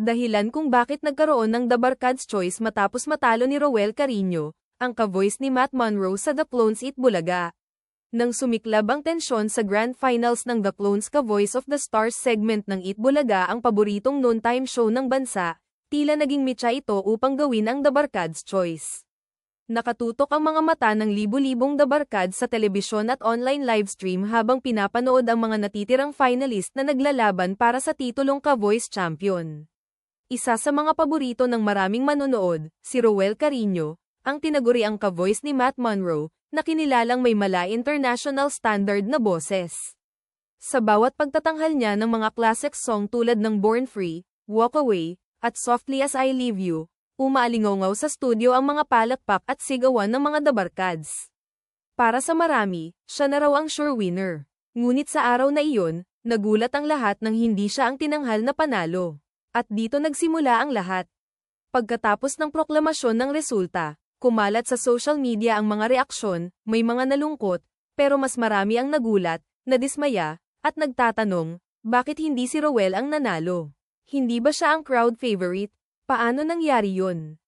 Dahilan kung bakit nagkaroon ng The Barkads Choice matapos matalo ni Roel Carino, ang ka-voice ni Matt Monroe sa The Clones It Bulaga. Nang sumiklab ang tensyon sa Grand Finals ng The Clones ka-Voice of the Stars segment ng It Bulaga ang paboritong noontime show ng bansa, tila naging mitya ito upang gawin ang The Barkads Choice. Nakatutok ang mga mata ng libu-libong The Barkads sa telebisyon at online livestream habang pinapanood ang mga natitirang finalist na naglalaban para sa titulong ka-Voice Champion. Isa sa mga paborito ng maraming manonood, si Roel Carino, ang tinaguri ang ka-voice ni Matt Monroe, na kinilalang may mala international standard na boses. Sa bawat pagtatanghal niya ng mga classic song tulad ng Born Free, Walk Away, at Softly As I Leave You, umaalingaw sa studio ang mga palakpak at sigawan ng mga dabarkads. Para sa marami, siya na raw ang sure winner. Ngunit sa araw na iyon, nagulat ang lahat nang hindi siya ang tinanghal na panalo. At dito nagsimula ang lahat. Pagkatapos ng proklamasyon ng resulta, Kumalat sa social media ang mga reaksyon, may mga nalungkot, pero mas marami ang nagulat, nadismaya, at nagtatanong, bakit hindi si Rowell ang nanalo? Hindi ba siya ang crowd favorite? Paano nangyari yun?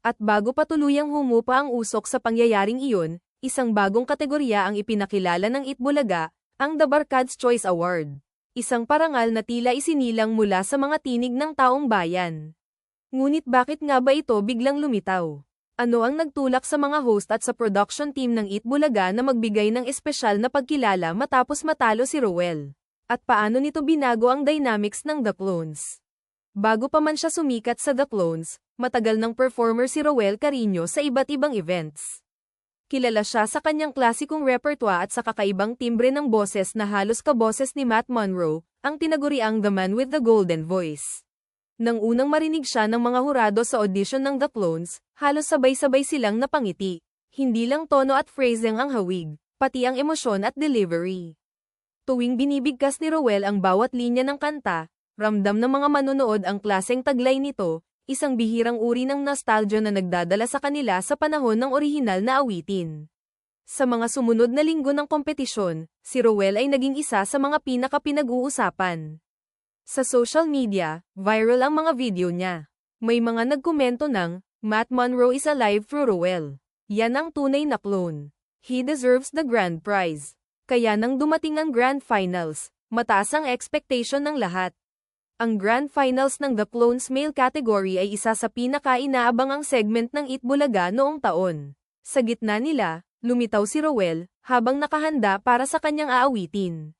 At bago pa tuluyang humupa ang usok sa pangyayaring iyon, isang bagong kategorya ang ipinakilala ng Itbulaga, ang The Barkads Choice Award. Isang parangal na tila isinilang mula sa mga tinig ng taong bayan. Ngunit bakit nga ba ito biglang lumitaw? Ano ang nagtulak sa mga host at sa production team ng Eat Bulaga na magbigay ng espesyal na pagkilala matapos matalo si Rowell? At paano nito binago ang dynamics ng The Clones? Bago pa man siya sumikat sa The Clones, matagal ng performer si Rowell Carino sa iba't ibang events. Kilala siya sa kanyang klasikong repertoire at sa kakaibang timbre ng boses na halos kaboses ni Matt Monroe, ang tinaguriang The Man with the Golden Voice. Nang unang marinig siya ng mga hurado sa audition ng The Clones, halos sabay-sabay silang napangiti. Hindi lang tono at phrasing ang hawig, pati ang emosyon at delivery. Tuwing binibigkas ni Rowell ang bawat linya ng kanta, ramdam ng mga manonood ang klaseng taglay nito, isang bihirang uri ng nostalgia na nagdadala sa kanila sa panahon ng orihinal na awitin. Sa mga sumunod na linggo ng kompetisyon, si Rowell ay naging isa sa mga pinaka-pinag-uusapan. Sa social media, viral ang mga video niya. May mga nagkomento ng, Matt Monroe is alive through Rowell. Yan ang tunay na clone. He deserves the grand prize. Kaya nang dumating ang grand finals, mataas ang expectation ng lahat. Ang grand finals ng The Clones male category ay isa sa pinaka-inaabangang segment ng Itbulaga noong taon. Sa gitna nila, lumitaw si Rowell, habang nakahanda para sa kanyang aawitin.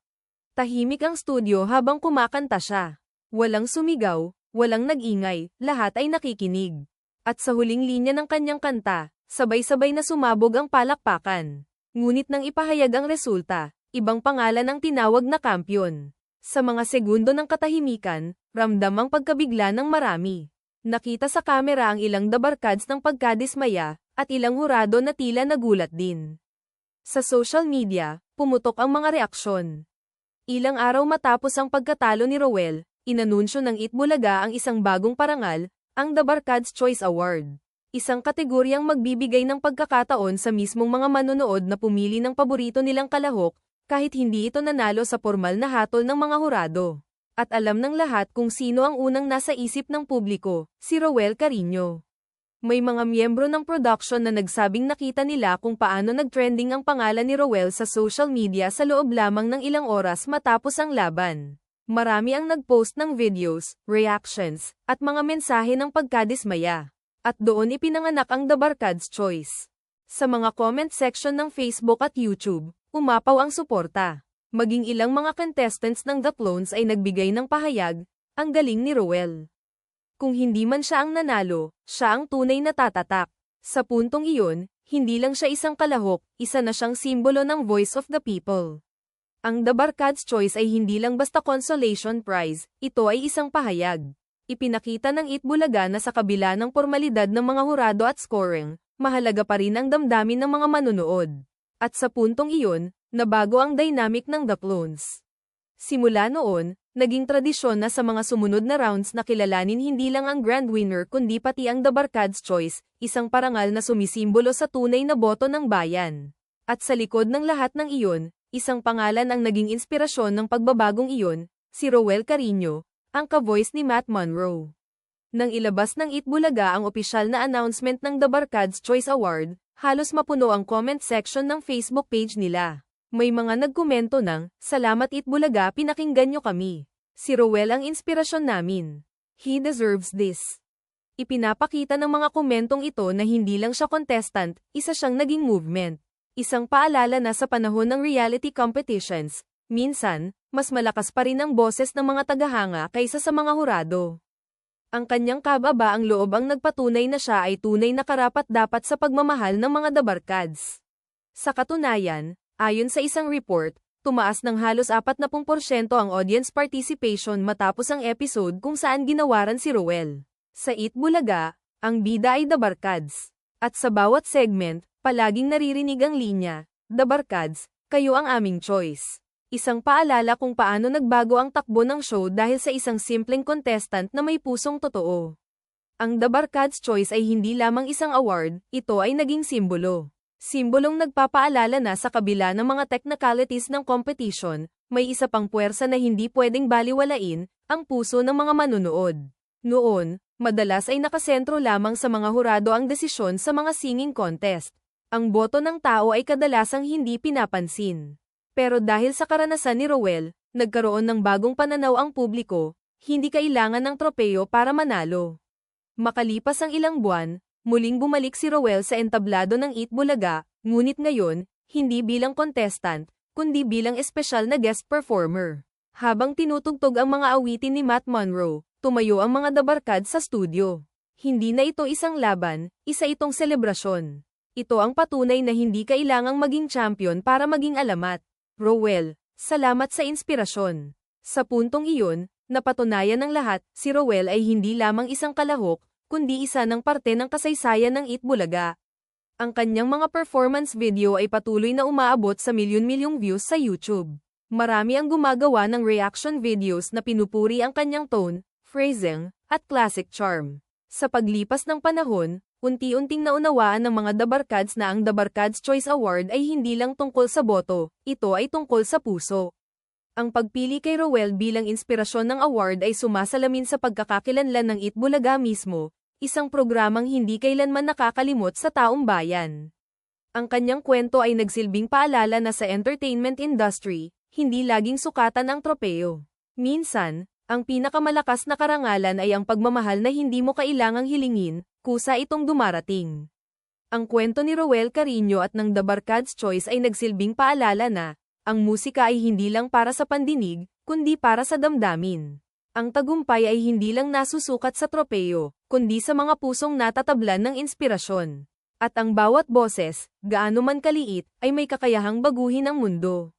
Tahimik ang studio habang kumakanta siya. Walang sumigaw, walang nag-ingay, lahat ay nakikinig. At sa huling linya ng kanyang kanta, sabay-sabay na sumabog ang palakpakan. Ngunit nang ipahayag ang resulta, ibang pangalan ang tinawag na kampyon. Sa mga segundo ng katahimikan, ramdam ang pagkabigla ng marami. Nakita sa kamera ang ilang dabarkads ng pagkadismaya, at ilang hurado na tila nagulat din. Sa social media, pumutok ang mga reaksyon. Ilang araw matapos ang pagkatalo ni Rowell, inanunsyo ng Itbulaga ang isang bagong parangal, ang The Barkads Choice Award. Isang kategoryang magbibigay ng pagkakataon sa mismong mga manonood na pumili ng paborito nilang kalahok, kahit hindi ito nanalo sa formal na hatol ng mga hurado. At alam ng lahat kung sino ang unang nasa isip ng publiko, si Rowell Carino. May mga miyembro ng production na nagsabing nakita nila kung paano nagtrending ang pangalan ni Rowell sa social media sa loob lamang ng ilang oras matapos ang laban. Marami ang nagpost ng videos, reactions, at mga mensahe ng pagkadismaya. At doon ipinanganak ang The Barkads Choice. Sa mga comment section ng Facebook at YouTube, umapaw ang suporta. Maging ilang mga contestants ng The Clones ay nagbigay ng pahayag, ang galing ni Rowell. Kung hindi man siya ang nanalo, siya ang tunay na tatatak. Sa puntong iyon, hindi lang siya isang kalahok, isa na siyang simbolo ng voice of the people. Ang The Barkads Choice ay hindi lang basta consolation prize, ito ay isang pahayag. Ipinakita ng Itbulaga na sa kabila ng formalidad ng mga hurado at scoring, mahalaga pa rin ang damdamin ng mga manunood. At sa puntong iyon, nabago ang dynamic ng The Clones. Simula noon, naging tradisyon na sa mga sumunod na rounds na kilalanin hindi lang ang grand winner kundi pati ang The Barkads Choice, isang parangal na sumisimbolo sa tunay na boto ng bayan. At sa likod ng lahat ng iyon, isang pangalan ang naging inspirasyon ng pagbabagong iyon, si Rowell Carino, ang ka-voice ni Matt Monroe. Nang ilabas ng Itbulaga ang opisyal na announcement ng The Barkads Choice Award, halos mapuno ang comment section ng Facebook page nila. May mga nagkomento ng, Salamat Itbulaga pinakinggan nyo kami. Si Rowell ang inspirasyon namin. He deserves this. Ipinapakita ng mga komentong ito na hindi lang siya contestant, isa siyang naging movement. Isang paalala na sa panahon ng reality competitions, minsan, mas malakas pa rin ang boses ng mga tagahanga kaysa sa mga hurado. Ang kanyang kababa ang loob ang nagpatunay na siya ay tunay na karapat-dapat sa pagmamahal ng mga dabarkads. Sa katunayan, ayon sa isang report, tumaas ng halos 40% ang audience participation matapos ang episode kung saan ginawaran si Rowell. Sa Eat Bulaga, ang bida ay The Barkads. At sa bawat segment, palaging naririnig ang linya, The Barkads, kayo ang aming choice. Isang paalala kung paano nagbago ang takbo ng show dahil sa isang simpleng contestant na may pusong totoo. Ang The Barkads Choice ay hindi lamang isang award, ito ay naging simbolo. Simbolong nagpapaalala na sa kabila ng mga technicalities ng competition, may isa pang puwersa na hindi pwedeng baliwalain, ang puso ng mga manunood. Noon, madalas ay nakasentro lamang sa mga hurado ang desisyon sa mga singing contest. Ang boto ng tao ay kadalasang hindi pinapansin. Pero dahil sa karanasan ni Rowell, nagkaroon ng bagong pananaw ang publiko, hindi kailangan ng tropeyo para manalo. Makalipas ang ilang buwan, muling bumalik si Rowell sa entablado ng Eat Bulaga, ngunit ngayon, hindi bilang contestant, kundi bilang espesyal na guest performer. Habang tinutugtog ang mga awitin ni Matt Monroe, tumayo ang mga dabarkad sa studio. Hindi na ito isang laban, isa itong selebrasyon. Ito ang patunay na hindi kailangang maging champion para maging alamat. Rowell, salamat sa inspirasyon. Sa puntong iyon, napatunayan ng lahat, si Rowell ay hindi lamang isang kalahok, kundi isa ng parte ng kasaysayan ng Itbulaga. Ang kanyang mga performance video ay patuloy na umaabot sa milyon-milyong views sa YouTube. Marami ang gumagawa ng reaction videos na pinupuri ang kanyang tone, phrasing, at classic charm. Sa paglipas ng panahon, unti-unting naunawaan ng mga Dabarkads na ang Dabarkads Choice Award ay hindi lang tungkol sa boto, ito ay tungkol sa puso. Ang pagpili kay Rowell bilang inspirasyon ng award ay sumasalamin sa pagkakakilanlan ng Itbulaga mismo, isang programang hindi kailanman nakakalimot sa taong bayan. Ang kanyang kwento ay nagsilbing paalala na sa entertainment industry, hindi laging sukatan ang tropeo. Minsan, ang pinakamalakas na karangalan ay ang pagmamahal na hindi mo kailangang hilingin, kusa itong dumarating. Ang kwento ni Rowell Carino at ng The Barkads Choice ay nagsilbing paalala na, ang musika ay hindi lang para sa pandinig, kundi para sa damdamin. Ang tagumpay ay hindi lang nasusukat sa tropeo, kundi sa mga pusong natatablan ng inspirasyon. At ang bawat boses, gaano man kaliit, ay may kakayahang baguhin ang mundo.